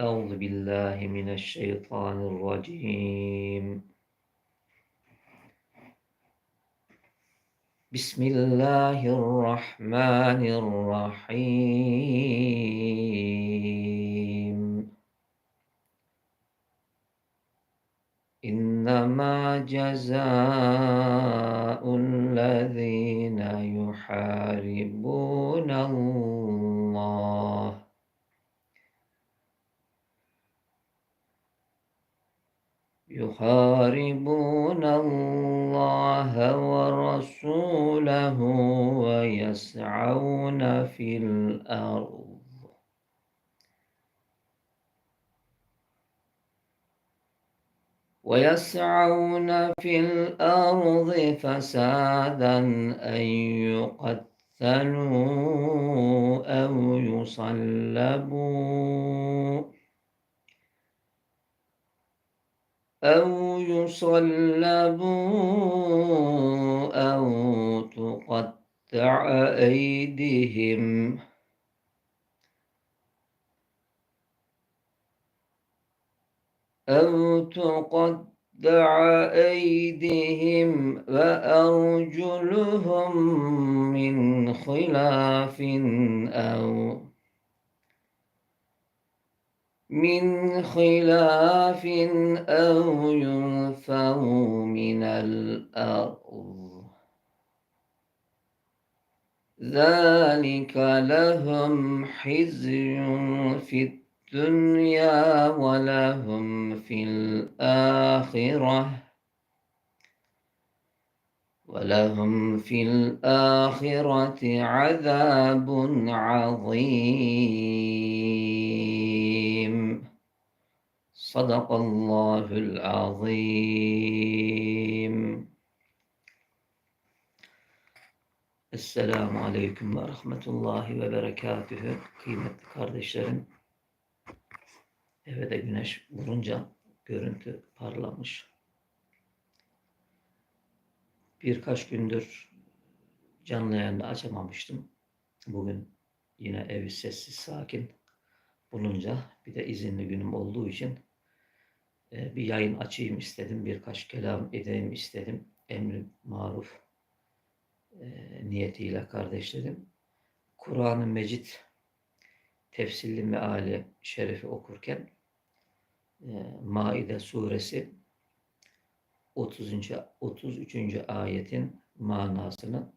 أعوذ بالله من الشيطان الرجيم. بسم الله الرحمن الرحيم. إنما جزاء الذين يحاربون الله. يحاربون الله ورسوله ويسعون في الأرض. ويسعون في الأرض فسادا أن يقتلوا أو يصلبوا أو يصلبوا أو تقطع أيديهم أو تقطع أيديهم وأرجلهم من خلاف أو من خلاف أو ينفوا من الأرض. ذلك لهم حزي في الدنيا ولهم في الآخرة. ولهم في الآخرة عذاب عظيم. صدق الله العظيم Esselamu Aleyküm ve Rahmetullahi ve Berekatühü. Kıymetli kardeşlerim, Eve de güneş vurunca görüntü parlamış. Birkaç gündür canlı yayında açamamıştım. Bugün yine evi sessiz sakin bulunca bir de izinli günüm olduğu için e, bir yayın açayım istedim. Birkaç kelam edeyim istedim. Emri maruf e, niyetiyle kardeşlerim. Kur'an-ı Mecid tefsirli meali şerifi okurken ee, Maide suresi 30. 33. ayetin manasını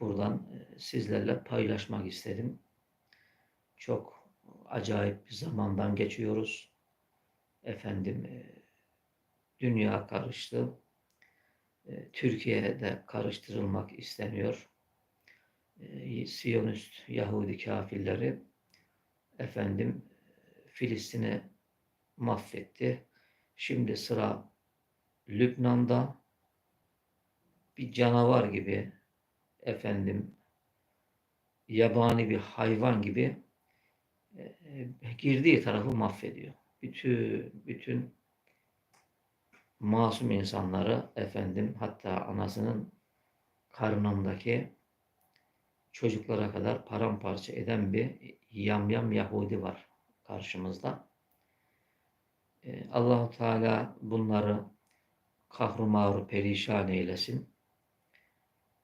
buradan e, sizlerle paylaşmak istedim. Çok acayip bir zamandan geçiyoruz. Efendim e, dünya karıştı. E, Türkiye'de karıştırılmak isteniyor. Siyonist Yahudi kafirleri efendim Filistin'e mahvetti. Şimdi sıra Lübnan'da bir canavar gibi efendim yabani bir hayvan gibi e, e, girdiği tarafı mahvediyor. Bütün bütün masum insanları efendim hatta anasının karnındaki çocuklara kadar paramparça eden bir yamyam Yahudi var karşımızda. Ee, Allahu Teala bunları kahrumaru perişan eylesin.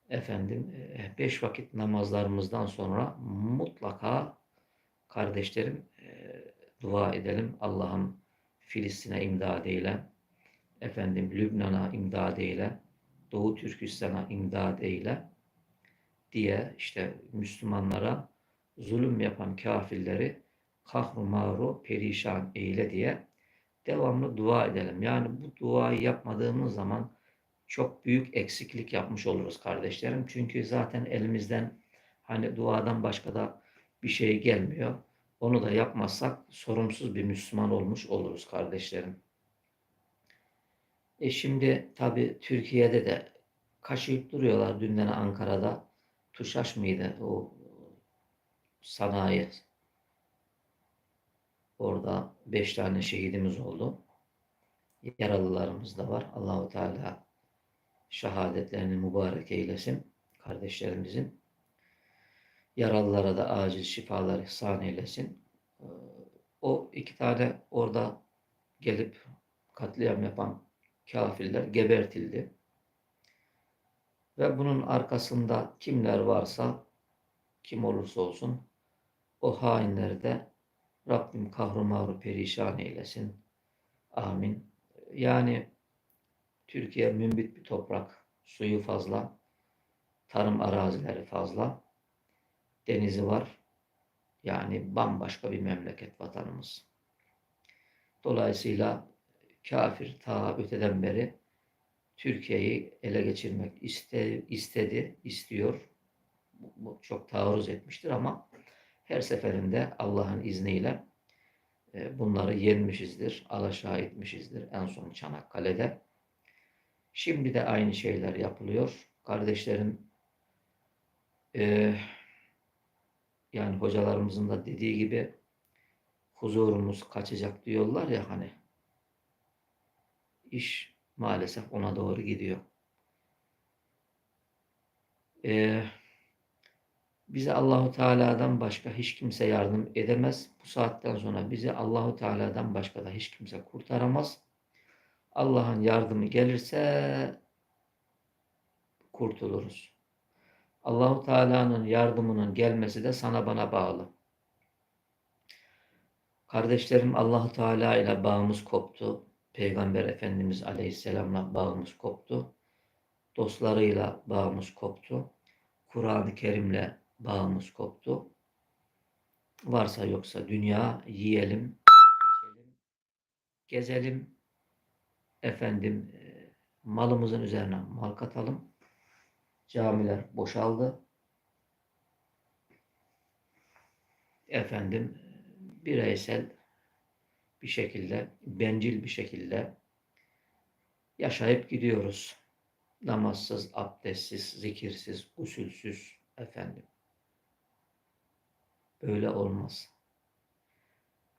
Efendim e, beş vakit namazlarımızdan sonra mutlaka kardeşlerim e, dua edelim. Allah'ım Filistin'e imdad eyle. Efendim Lübnan'a imdad eyle. Doğu Türkistan'a imdad eyle diye işte Müslümanlara zulüm yapan kafirleri kahru perişan eyle diye devamlı dua edelim. Yani bu duayı yapmadığımız zaman çok büyük eksiklik yapmış oluruz kardeşlerim. Çünkü zaten elimizden hani duadan başka da bir şey gelmiyor. Onu da yapmazsak sorumsuz bir Müslüman olmuş oluruz kardeşlerim. E şimdi tabi Türkiye'de de kaşıyıp duruyorlar. Dünden Ankara'da TUŞAŞ mıydı o sanayi Orada beş tane şehidimiz oldu. Yaralılarımız da var. Allahu Teala şehadetlerini mübarek eylesin kardeşlerimizin. Yaralılara da acil şifalar ihsan eylesin. Ee, o iki tane orada gelip katliam yapan kafirler gebertildi. Ve bunun arkasında kimler varsa, kim olursa olsun o hainleri de Rabbim kahrumaru perişan eylesin. Amin. Yani Türkiye mümbit bir toprak, suyu fazla, tarım arazileri fazla, denizi var. Yani bambaşka bir memleket vatanımız. Dolayısıyla kafir ta öteden beri Türkiye'yi ele geçirmek iste, istedi, istiyor. Bu, çok taarruz etmiştir ama her seferinde Allah'ın izniyle e, bunları yenmişizdir, alaşağı etmişizdir. En son Çanakkale'de. Şimdi de aynı şeyler yapılıyor. Kardeşlerim e, yani hocalarımızın da dediği gibi huzurumuz kaçacak diyorlar ya hani iş maalesef ona doğru gidiyor. Ee, bize Allahu Teala'dan başka hiç kimse yardım edemez. Bu saatten sonra bizi Allahu Teala'dan başka da hiç kimse kurtaramaz. Allah'ın yardımı gelirse kurtuluruz. Allahu Teala'nın yardımının gelmesi de sana bana bağlı. Kardeşlerim Allahu Teala ile bağımız koptu. Peygamber Efendimiz Aleyhisselam'la bağımız koptu. Dostlarıyla bağımız koptu. Kur'an-ı Kerim'le bağımız koptu. Varsa yoksa dünya yiyelim, içelim, gezelim. Efendim e, malımızın üzerine mal katalım. Camiler boşaldı. Efendim bireysel bir şekilde, bencil bir şekilde yaşayıp gidiyoruz. Namazsız, abdestsiz, zikirsiz, usulsüz efendim. Böyle olmaz.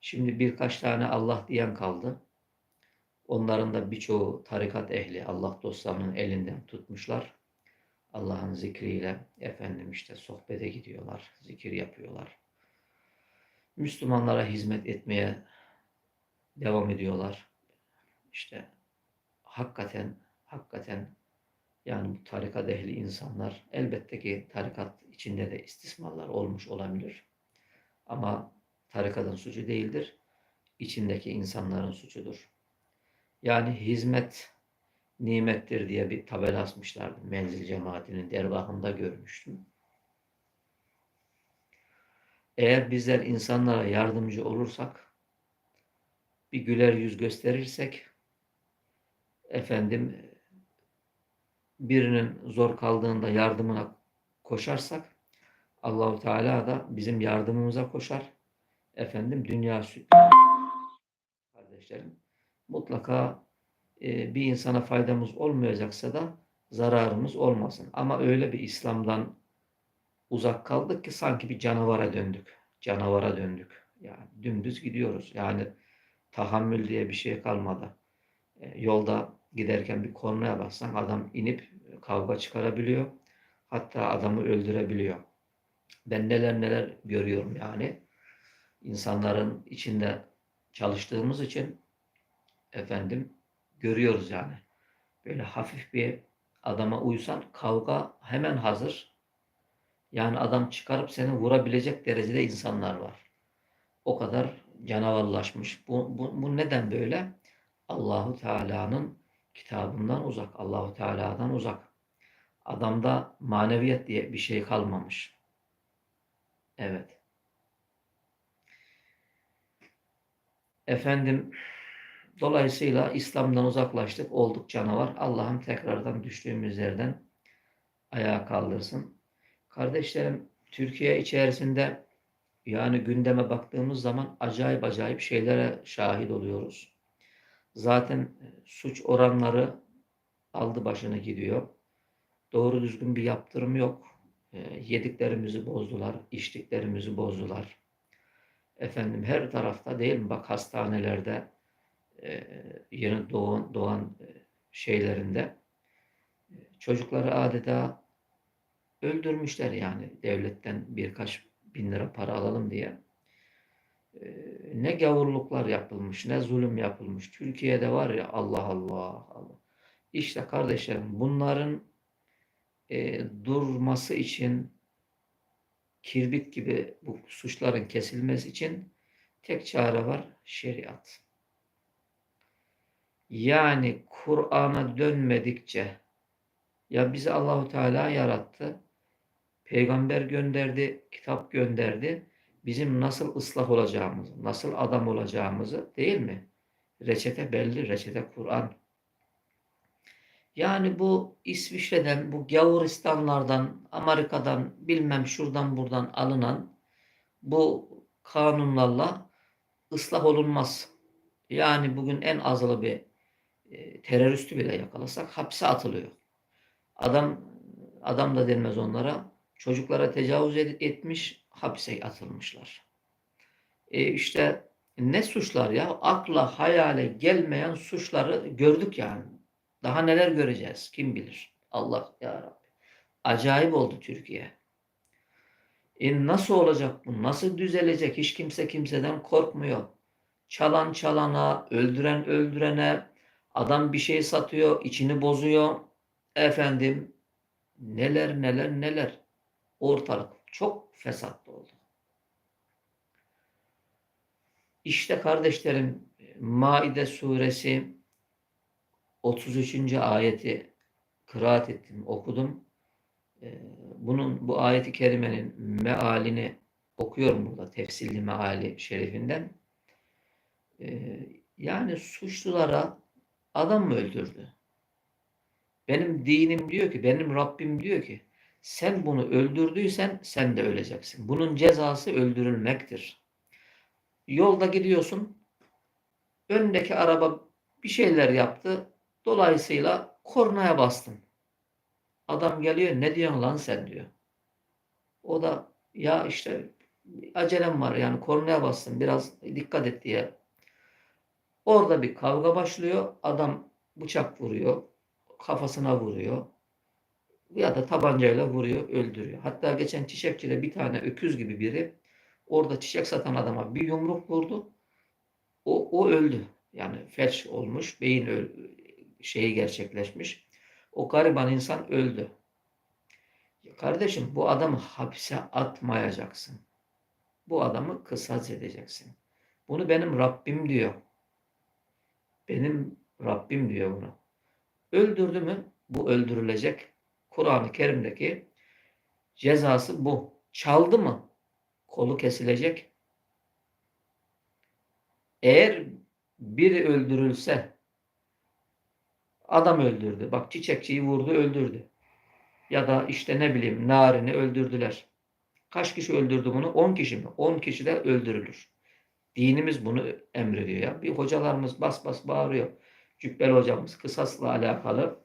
Şimdi birkaç tane Allah diyen kaldı. Onların da birçoğu tarikat ehli, Allah dostlarının elinden tutmuşlar. Allah'ın zikriyle efendim işte sohbete gidiyorlar, zikir yapıyorlar. Müslümanlara hizmet etmeye devam ediyorlar. İşte hakikaten hakikaten yani bu tarikat ehli insanlar elbette ki tarikat içinde de istismarlar olmuş olabilir. Ama tarikatın suçu değildir. İçindeki insanların suçudur. Yani hizmet nimettir diye bir tabela asmışlardı. Menzil cemaatinin dergahında görmüştüm. Eğer bizler insanlara yardımcı olursak, bir güler yüz gösterirsek, efendim birinin zor kaldığında yardımına koşarsak, Allahu Teala da bizim yardımımıza koşar. Efendim dünya kardeşlerim mutlaka e, bir insana faydamız olmayacaksa da zararımız olmasın. Ama öyle bir İslam'dan uzak kaldık ki sanki bir canavara döndük. Canavara döndük. Yani dümdüz gidiyoruz. Yani tahammül diye bir şey kalmadı. E, yolda giderken bir kornaya bassan adam inip kavga çıkarabiliyor. Hatta adamı öldürebiliyor. Ben neler neler görüyorum yani. İnsanların içinde çalıştığımız için efendim görüyoruz yani. Böyle hafif bir adama uysan kavga hemen hazır. Yani adam çıkarıp seni vurabilecek derecede insanlar var. O kadar canavarlaşmış. Bu, bu, bu neden böyle? Allahu Teala'nın kitabından uzak, Allahu Teala'dan uzak. Adamda maneviyet diye bir şey kalmamış. Evet. Efendim Dolayısıyla İslam'dan uzaklaştık, olduk canavar. Allah'ım tekrardan düştüğümüz yerden ayağa kaldırsın. Kardeşlerim, Türkiye içerisinde yani gündeme baktığımız zaman acayip acayip şeylere şahit oluyoruz. Zaten e, suç oranları aldı başını gidiyor. Doğru düzgün bir yaptırım yok. E, yediklerimizi bozdular, içtiklerimizi bozdular. Efendim her tarafta değil mi? Bak hastanelerde, e, yeni doğan, doğan e, şeylerinde e, çocukları adeta öldürmüşler yani devletten birkaç bin lira para alalım diye. ne gavurluklar yapılmış, ne zulüm yapılmış. Türkiye'de var ya Allah Allah Allah. İşte kardeşlerim bunların e, durması için kirbit gibi bu suçların kesilmesi için tek çare var şeriat. Yani Kur'an'a dönmedikçe ya bizi Allahu Teala yarattı, peygamber gönderdi, kitap gönderdi. Bizim nasıl ıslah olacağımızı, nasıl adam olacağımızı değil mi? Reçete belli, reçete Kur'an. Yani bu İsviçre'den, bu Gavuristanlardan, Amerika'dan, bilmem şuradan buradan alınan bu kanunlarla ıslah olunmaz. Yani bugün en azılı bir e, teröristi bile yakalasak hapse atılıyor. Adam adam da denmez onlara. Çocuklara tecavüz etmiş, hapse atılmışlar. E işte ne suçlar ya? Akla hayale gelmeyen suçları gördük yani. Daha neler göreceğiz? Kim bilir? Allah ya Rabbi. Acayip oldu Türkiye. E nasıl olacak bu? Nasıl düzelecek? Hiç kimse kimseden korkmuyor. Çalan çalana, öldüren öldürene, adam bir şey satıyor, içini bozuyor. Efendim neler neler neler. Ortalık çok fesatlı oldu. İşte kardeşlerim Maide suresi 33. ayeti kıraat ettim, okudum. Ee, bunun bu ayeti kerimenin mealini okuyorum burada tefsirli meali şerifinden. Ee, yani suçlulara adam mı öldürdü? Benim dinim diyor ki, benim Rabbim diyor ki sen bunu öldürdüysen sen de öleceksin. Bunun cezası öldürülmektir. Yolda gidiyorsun. Öndeki araba bir şeyler yaptı. Dolayısıyla kornaya bastın. Adam geliyor ne diyorsun lan sen diyor. O da ya işte acelem var yani kornaya bastım biraz dikkat et diye. Orada bir kavga başlıyor. Adam bıçak vuruyor. Kafasına vuruyor. Ya da tabancayla vuruyor, öldürüyor. Hatta geçen çiçekçide bir tane öküz gibi biri orada çiçek satan adama bir yumruk vurdu. O, o öldü. Yani felç olmuş, beyin öl şeyi gerçekleşmiş. O gariban insan öldü. Kardeşim bu adamı hapse atmayacaksın. Bu adamı kısas edeceksin. Bunu benim Rabbim diyor. Benim Rabbim diyor bunu. Öldürdü mü bu öldürülecek. Kur'an-ı Kerim'deki cezası bu. Çaldı mı kolu kesilecek. Eğer biri öldürülse adam öldürdü. Bak çiçekçiyi vurdu öldürdü. Ya da işte ne bileyim narini öldürdüler. Kaç kişi öldürdü bunu? 10 kişi mi? 10 kişi de öldürülür. Dinimiz bunu emrediyor ya. Bir hocalarımız bas bas bağırıyor. Cübbeli hocamız kısasla alakalı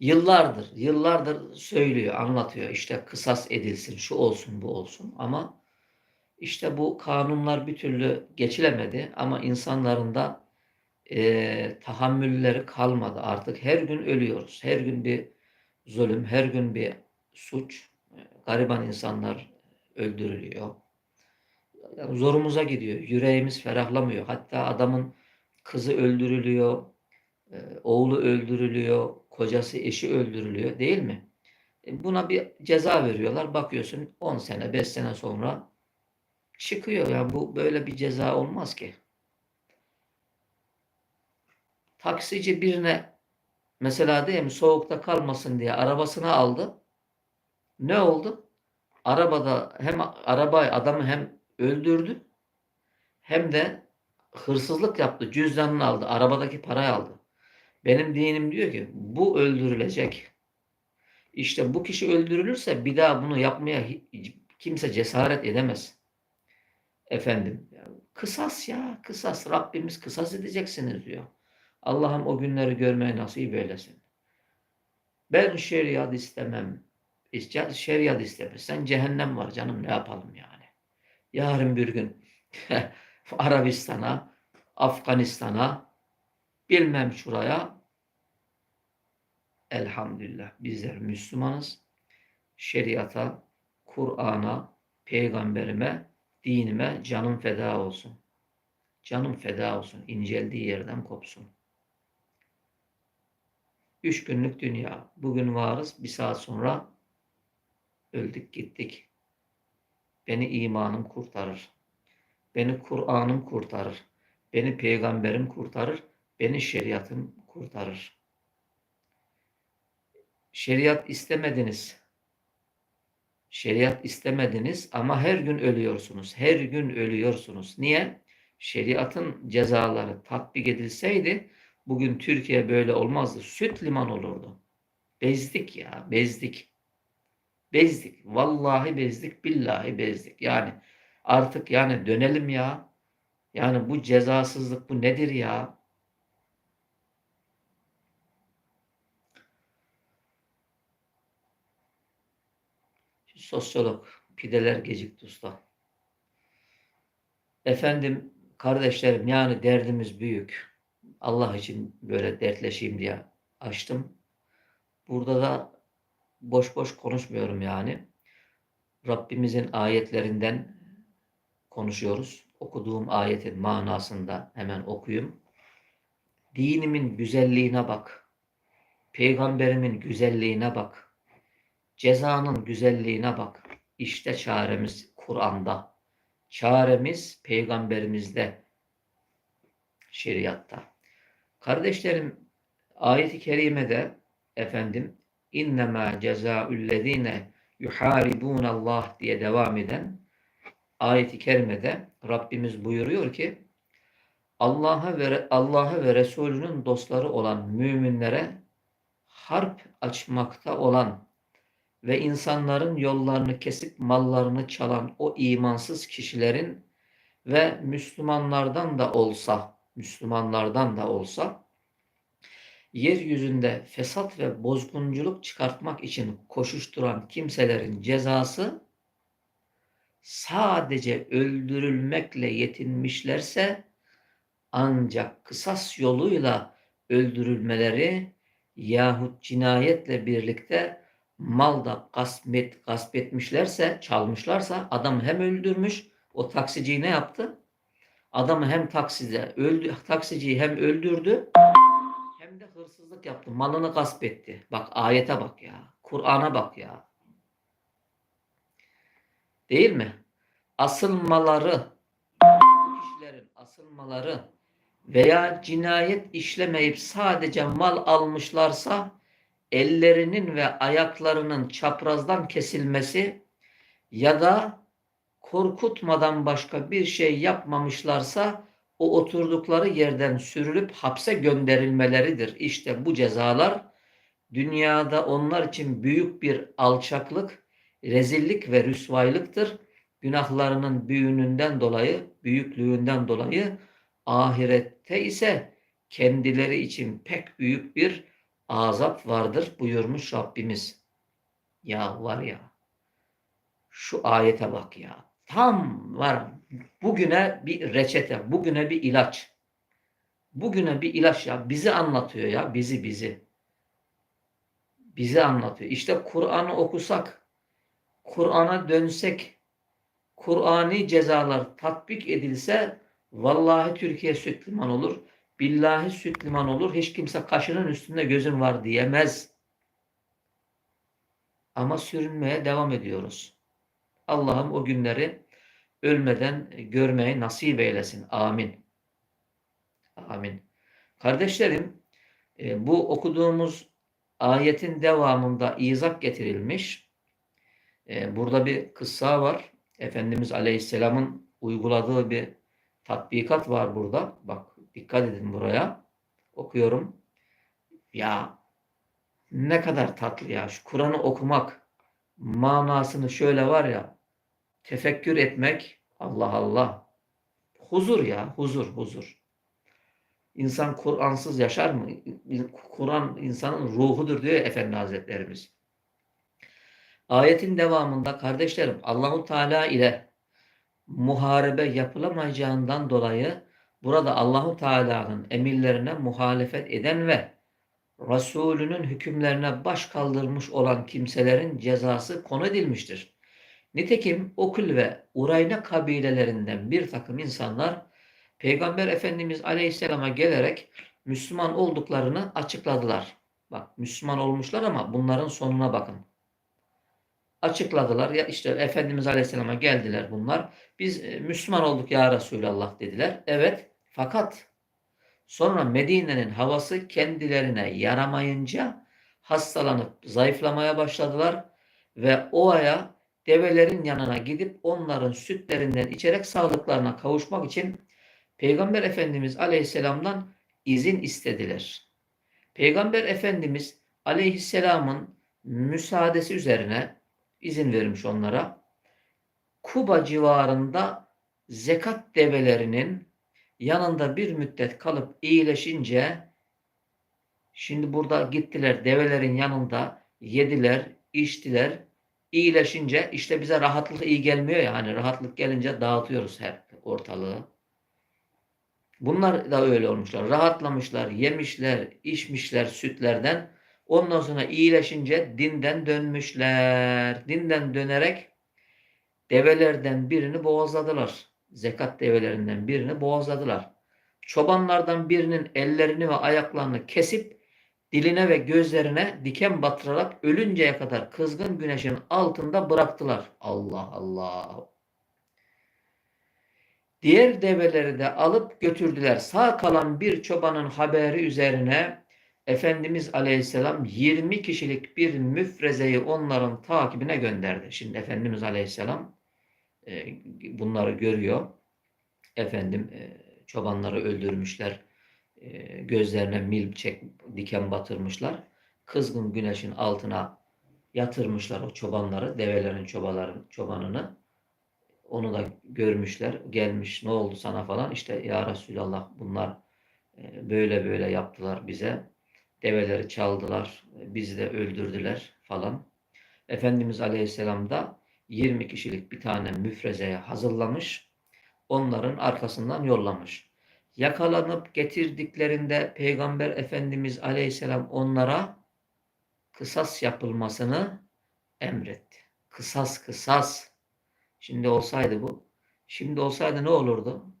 yıllardır, yıllardır söylüyor, anlatıyor. İşte kısas edilsin, şu olsun, bu olsun. Ama işte bu kanunlar bir türlü geçilemedi. Ama insanların da e, tahammülleri kalmadı. Artık her gün ölüyoruz. Her gün bir zulüm, her gün bir suç. Gariban insanlar öldürülüyor. Zorumuza gidiyor. Yüreğimiz ferahlamıyor. Hatta adamın kızı öldürülüyor, e, oğlu öldürülüyor, kocası, eşi öldürülüyor değil mi? E, buna bir ceza veriyorlar. Bakıyorsun 10 sene, 5 sene sonra çıkıyor. Yani bu böyle bir ceza olmaz ki. Taksici birine mesela mi soğukta kalmasın diye arabasını aldı. Ne oldu? Arabada hem arabayı adamı hem öldürdü hem de hırsızlık yaptı. Cüzdanını aldı. Arabadaki parayı aldı. Benim dinim diyor ki bu öldürülecek. İşte bu kişi öldürülürse bir daha bunu yapmaya kimse cesaret edemez. Efendim kısas ya kısas Rabbimiz kısas edeceksiniz diyor. Allah'ım o günleri görmeye nasip eylesin. Ben şeriat istemem. Şeriat istemezsen cehennem var canım ne yapalım yani. Yarın bir gün Arabistan'a, Afganistan'a, bilmem şuraya. Elhamdülillah bizler Müslümanız. Şeriata, Kur'an'a, peygamberime Dinime canım feda olsun. Canım feda olsun. İnceldiği yerden kopsun. Üç günlük dünya. Bugün varız. Bir saat sonra öldük gittik. Beni imanım kurtarır. Beni Kur'an'ım kurtarır. Beni peygamberim kurtarır. Beni şeriatım kurtarır. Şeriat istemediniz. Şeriat istemediniz ama her gün ölüyorsunuz. Her gün ölüyorsunuz. Niye? Şeriatın cezaları tatbik edilseydi bugün Türkiye böyle olmazdı. Süt liman olurdu. Bezdik ya, bezdik. Bezdik. Vallahi bezdik, billahi bezdik. Yani artık yani dönelim ya. Yani bu cezasızlık bu nedir ya? Sosyolog, pideler gecikti usta. Efendim, kardeşlerim yani derdimiz büyük. Allah için böyle dertleşeyim diye açtım. Burada da boş boş konuşmuyorum yani. Rabbimizin ayetlerinden konuşuyoruz. Okuduğum ayetin manasında hemen okuyayım. Dinimin güzelliğine bak. Peygamberimin güzelliğine bak. Cezanın güzelliğine bak. İşte çaremiz Kur'an'da. Çaremiz peygamberimizde. Şeriatta. Kardeşlerim ayet-i kerimede efendim innema cezaüllezine yuharibun Allah diye devam eden ayet-i kerimede Rabbimiz buyuruyor ki Allah'a ve Allah'a ve Resulünün dostları olan müminlere harp açmakta olan ve insanların yollarını kesip mallarını çalan o imansız kişilerin ve Müslümanlardan da olsa Müslümanlardan da olsa yeryüzünde fesat ve bozgunculuk çıkartmak için koşuşturan kimselerin cezası sadece öldürülmekle yetinmişlerse ancak kısas yoluyla öldürülmeleri yahut cinayetle birlikte malda gasp, et, gasp etmişlerse, çalmışlarsa adam hem öldürmüş, o taksiciyi ne yaptı? Adamı hem takside öldü, taksiciyi hem öldürdü hırsızlık yaptı. Malını gasp etti. Bak ayete bak ya. Kur'an'a bak ya. Değil mi? Asılmaları, kişilerin asılmaları veya cinayet işlemeyip sadece mal almışlarsa ellerinin ve ayaklarının çaprazdan kesilmesi ya da korkutmadan başka bir şey yapmamışlarsa o oturdukları yerden sürülüp hapse gönderilmeleridir. İşte bu cezalar dünyada onlar için büyük bir alçaklık, rezillik ve rüsvaylıktır. Günahlarının büyüğünden dolayı, büyüklüğünden dolayı ahirette ise kendileri için pek büyük bir azap vardır buyurmuş Rabbimiz. Ya var ya şu ayete bak ya. Tam var bugüne bir reçete, bugüne bir ilaç. Bugüne bir ilaç ya bizi anlatıyor ya bizi bizi. Bizi anlatıyor. İşte Kur'an'ı okusak, Kur'an'a dönsek, Kur'ani cezalar tatbik edilse vallahi Türkiye süt olur. Billahi süt olur. Hiç kimse kaşının üstünde gözüm var diyemez. Ama sürünmeye devam ediyoruz. Allah'ım o günleri ölmeden görmeyi nasip eylesin. Amin. Amin. Kardeşlerim, e, bu okuduğumuz ayetin devamında izah getirilmiş. E, burada bir kıssa var. Efendimiz Aleyhisselam'ın uyguladığı bir tatbikat var burada. Bak dikkat edin buraya. Okuyorum. Ya ne kadar tatlı ya. Şu Kur'an'ı okumak manasını şöyle var ya tefekkür etmek Allah Allah. Huzur ya, huzur, huzur. İnsan Kur'ansız yaşar mı? Kur'an insanın ruhudur diyor Efendi Hazretlerimiz. Ayetin devamında kardeşlerim Allahu Teala ile muharebe yapılamayacağından dolayı burada Allahu Teala'nın emirlerine muhalefet eden ve Resulünün hükümlerine baş kaldırmış olan kimselerin cezası konu edilmiştir. Nitekim Okul ve Urayna kabilelerinden bir takım insanlar Peygamber Efendimiz Aleyhisselam'a gelerek Müslüman olduklarını açıkladılar. Bak Müslüman olmuşlar ama bunların sonuna bakın. Açıkladılar ya işte Efendimiz Aleyhisselam'a geldiler bunlar. Biz e, Müslüman olduk ya Resulallah dediler. Evet fakat sonra Medine'nin havası kendilerine yaramayınca hastalanıp zayıflamaya başladılar ve o aya develerin yanına gidip onların sütlerinden içerek sağlıklarına kavuşmak için Peygamber Efendimiz Aleyhisselam'dan izin istediler. Peygamber Efendimiz Aleyhisselam'ın müsaadesi üzerine izin vermiş onlara. Kuba civarında zekat develerinin yanında bir müddet kalıp iyileşince şimdi burada gittiler develerin yanında yediler, içtiler. İyileşince işte bize rahatlık iyi gelmiyor ya hani rahatlık gelince dağıtıyoruz hep ortalığı. Bunlar da öyle olmuşlar. Rahatlamışlar, yemişler, içmişler sütlerden. Ondan sonra iyileşince dinden dönmüşler. Dinden dönerek develerden birini boğazladılar. Zekat develerinden birini boğazladılar. Çobanlardan birinin ellerini ve ayaklarını kesip diline ve gözlerine diken batırarak ölünceye kadar kızgın güneşin altında bıraktılar. Allah Allah. Diğer develeri de alıp götürdüler. Sağ kalan bir çobanın haberi üzerine Efendimiz Aleyhisselam 20 kişilik bir müfrezeyi onların takibine gönderdi. Şimdi Efendimiz Aleyhisselam e, bunları görüyor. Efendim e, çobanları öldürmüşler. E, gözlerine mil çek, diken batırmışlar. Kızgın güneşin altına yatırmışlar o çobanları, develerin çobaların çobanını. Onu da görmüşler. Gelmiş ne oldu sana falan. İşte ya Resulallah bunlar e, böyle böyle yaptılar bize. Develeri çaldılar. Bizi de öldürdüler falan. Efendimiz Aleyhisselam da 20 kişilik bir tane müfrezeye hazırlamış. Onların arkasından yollamış. Yakalanıp getirdiklerinde Peygamber Efendimiz Aleyhisselam onlara kısas yapılmasını emretti. Kısas kısas. Şimdi olsaydı bu. Şimdi olsaydı ne olurdu?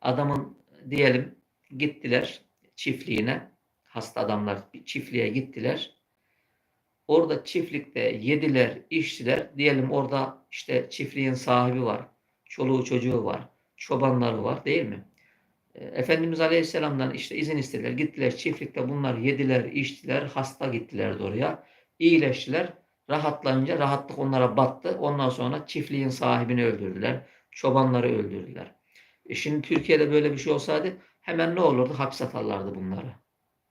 Adamın diyelim gittiler çiftliğine. Hasta adamlar çiftliğe gittiler. Orada çiftlikte yediler, içtiler. Diyelim orada işte çiftliğin sahibi var. Çoluğu çocuğu var. Çobanları var değil mi? E, Efendimiz Aleyhisselam'dan işte izin istediler. Gittiler çiftlikte bunlar yediler, içtiler. Hasta gittiler oraya. İyileştiler. Rahatlayınca rahatlık onlara battı. Ondan sonra çiftliğin sahibini öldürdüler. Çobanları öldürdüler. E şimdi Türkiye'de böyle bir şey olsaydı hemen ne olurdu? Hapse atarlardı bunları.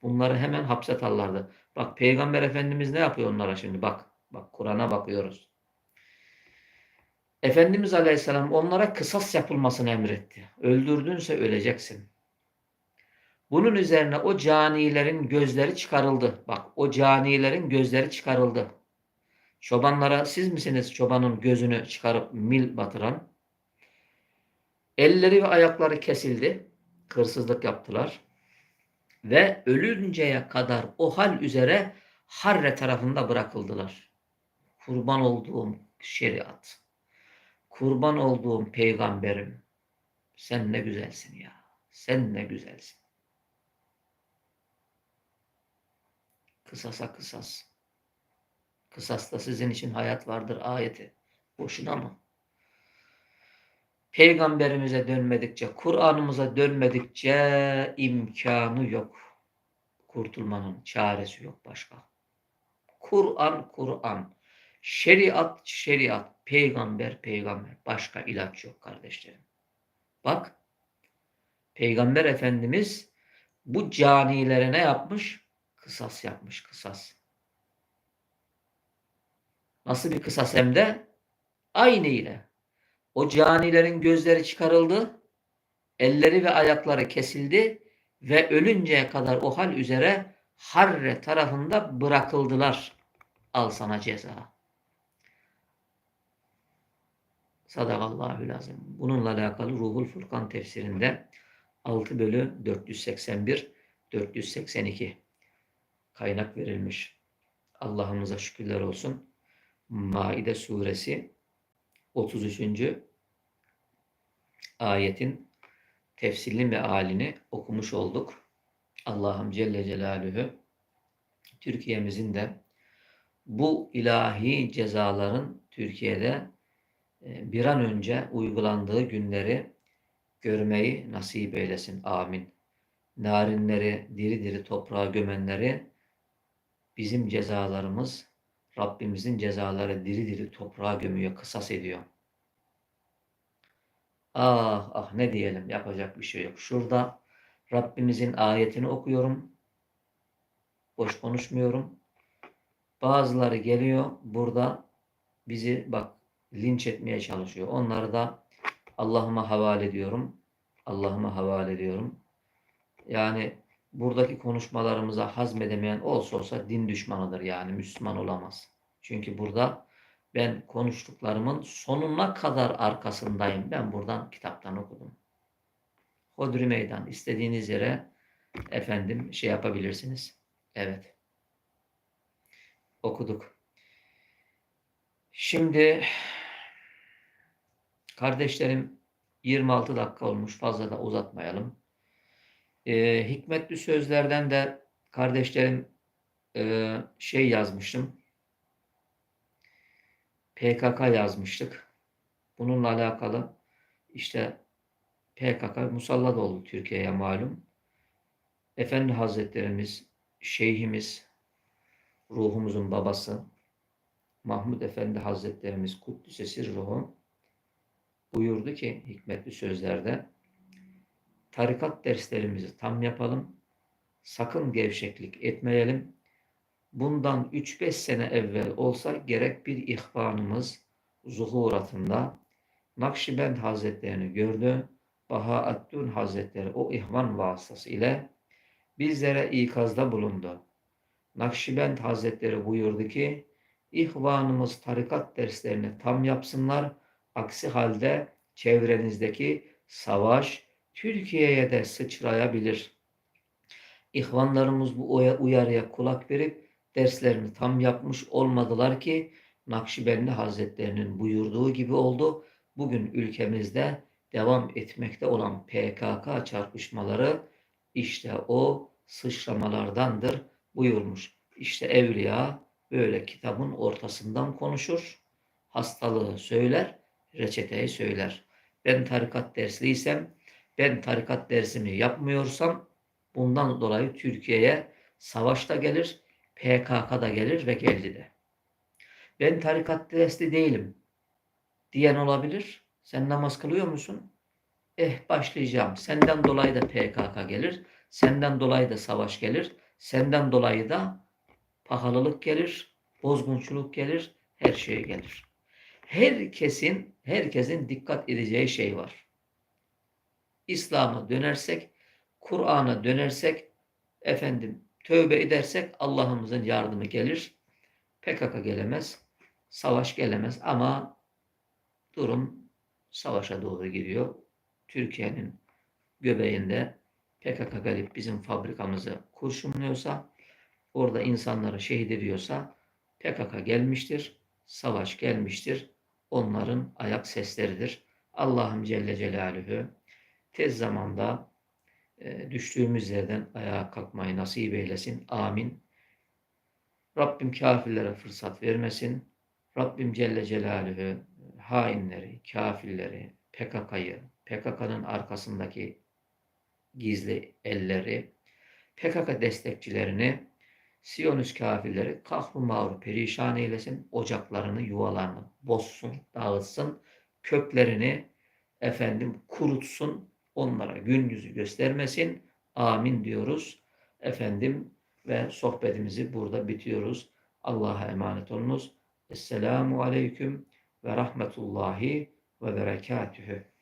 Bunları hemen hapse atarlardı. Bak Peygamber Efendimiz ne yapıyor onlara şimdi? Bak. Bak Kur'an'a bakıyoruz. Efendimiz Aleyhisselam onlara kısas yapılmasını emretti. Öldürdünse öleceksin. Bunun üzerine o canilerin gözleri çıkarıldı. Bak o canilerin gözleri çıkarıldı. Çobanlara siz misiniz çobanın gözünü çıkarıp mil batıran? Elleri ve ayakları kesildi. Hırsızlık yaptılar. Ve ölünceye kadar o hal üzere Harre tarafında bırakıldılar. Kurban olduğum şeriat. Kurban olduğum peygamberim. Sen ne güzelsin ya. Sen ne güzelsin. Kısasa kısas. Kısasta sizin için hayat vardır ayeti. Boşuna mı? Peygamberimize dönmedikçe, Kur'an'ımıza dönmedikçe imkanı yok. Kurtulmanın çaresi yok başka. Kur'an, Kur'an. Şeriat, şeriat. Peygamber, peygamber. Başka ilaç yok kardeşlerim. Bak, Peygamber Efendimiz bu canilere ne yapmış? Kısas yapmış, kısas. Nasıl bir kısas hem de? Aynı ile. O canilerin gözleri çıkarıldı, elleri ve ayakları kesildi ve ölünceye kadar o hal üzere Harre tarafında bırakıldılar. Al sana ceza. Sadakallahü lazım. Bununla alakalı Ruhul Furkan tefsirinde 6 bölü 481 482 kaynak verilmiş. Allah'ımıza şükürler olsun. Maide suresi 33. ayetin tefsirli mealini okumuş olduk. Allah'ım Celle Celaluhu Türkiye'mizin de bu ilahi cezaların Türkiye'de bir an önce uygulandığı günleri görmeyi nasip eylesin. Amin. Narinleri diri diri toprağa gömenleri bizim cezalarımız Rabbimizin cezaları diri diri toprağa gömüyor, kısas ediyor. Ah ah ne diyelim yapacak bir şey yok. Şurada Rabbimizin ayetini okuyorum. Boş konuşmuyorum. Bazıları geliyor burada bizi bak linç etmeye çalışıyor. Onları da Allah'ıma havale ediyorum. Allah'ıma havale ediyorum. Yani buradaki konuşmalarımıza hazmedemeyen olsa olsa din düşmanıdır yani Müslüman olamaz. Çünkü burada ben konuştuklarımın sonuna kadar arkasındayım. Ben buradan kitaptan okudum. Hodri meydan istediğiniz yere efendim şey yapabilirsiniz. Evet. Okuduk. Şimdi kardeşlerim 26 dakika olmuş. Fazla da uzatmayalım. Ee, hikmetli sözlerden de kardeşlerim e, şey yazmıştım. PKK yazmıştık. Bununla alakalı işte PKK musallat oldu Türkiye'ye malum. Efendi Hazretlerimiz, Şeyhimiz, ruhumuzun babası Mahmud Efendi Hazretlerimiz Kuddüsesi ruhu buyurdu ki hikmetli sözlerde tarikat derslerimizi tam yapalım. Sakın gevşeklik etmeyelim. Bundan 3-5 sene evvel olsa gerek bir ihvanımız zuhuratında Nakşibend Hazretlerini gördü. Bahaattin Hazretleri o ihvan vasıtası ile bizlere ikazda bulundu. Nakşibend Hazretleri buyurdu ki, ihvanımız tarikat derslerini tam yapsınlar, aksi halde çevrenizdeki savaş Türkiye'ye de sıçrayabilir. İhvanlarımız bu uyarıya kulak verip derslerini tam yapmış olmadılar ki Nakşibendi Hazretlerinin buyurduğu gibi oldu. Bugün ülkemizde devam etmekte olan PKK çarpışmaları işte o sıçramalardandır buyurmuş. İşte evliya böyle kitabın ortasından konuşur. Hastalığı söyler, reçeteyi söyler. Ben tarikat dersliysem, ben tarikat dersimi yapmıyorsam bundan dolayı Türkiye'ye savaş da gelir, PKK da gelir ve geldi de. Ben tarikat dersli değilim diyen olabilir. Sen namaz kılıyor musun? Eh başlayacağım. Senden dolayı da PKK gelir. Senden dolayı da savaş gelir. Senden dolayı da pahalılık gelir, bozgunçuluk gelir, her şey gelir. Herkesin, herkesin dikkat edeceği şey var. İslam'a dönersek, Kur'an'a dönersek, efendim tövbe edersek Allah'ımızın yardımı gelir. PKK gelemez, savaş gelemez ama durum savaşa doğru gidiyor. Türkiye'nin göbeğinde PKK gelip bizim fabrikamızı kurşunluyorsa, orada insanları şehit ediyorsa PKK gelmiştir, savaş gelmiştir. Onların ayak sesleridir. Allah'ım Celle Celaluhu tez zamanda e, düştüğümüz yerden ayağa kalkmayı nasip eylesin. Amin. Rabbim kafirlere fırsat vermesin. Rabbim Celle Celaluhu hainleri, kafirleri, PKK'yı, PKK'nın arkasındaki gizli elleri, PKK destekçilerini, Siyonist kafirleri kahru mağru perişan eylesin, ocaklarını, yuvalarını bozsun, dağıtsın, köklerini efendim kurutsun, onlara gün yüzü göstermesin. Amin diyoruz. Efendim ve sohbetimizi burada bitiyoruz. Allah'a emanet olunuz. Esselamu Aleyküm ve Rahmetullahi ve Berekatühü.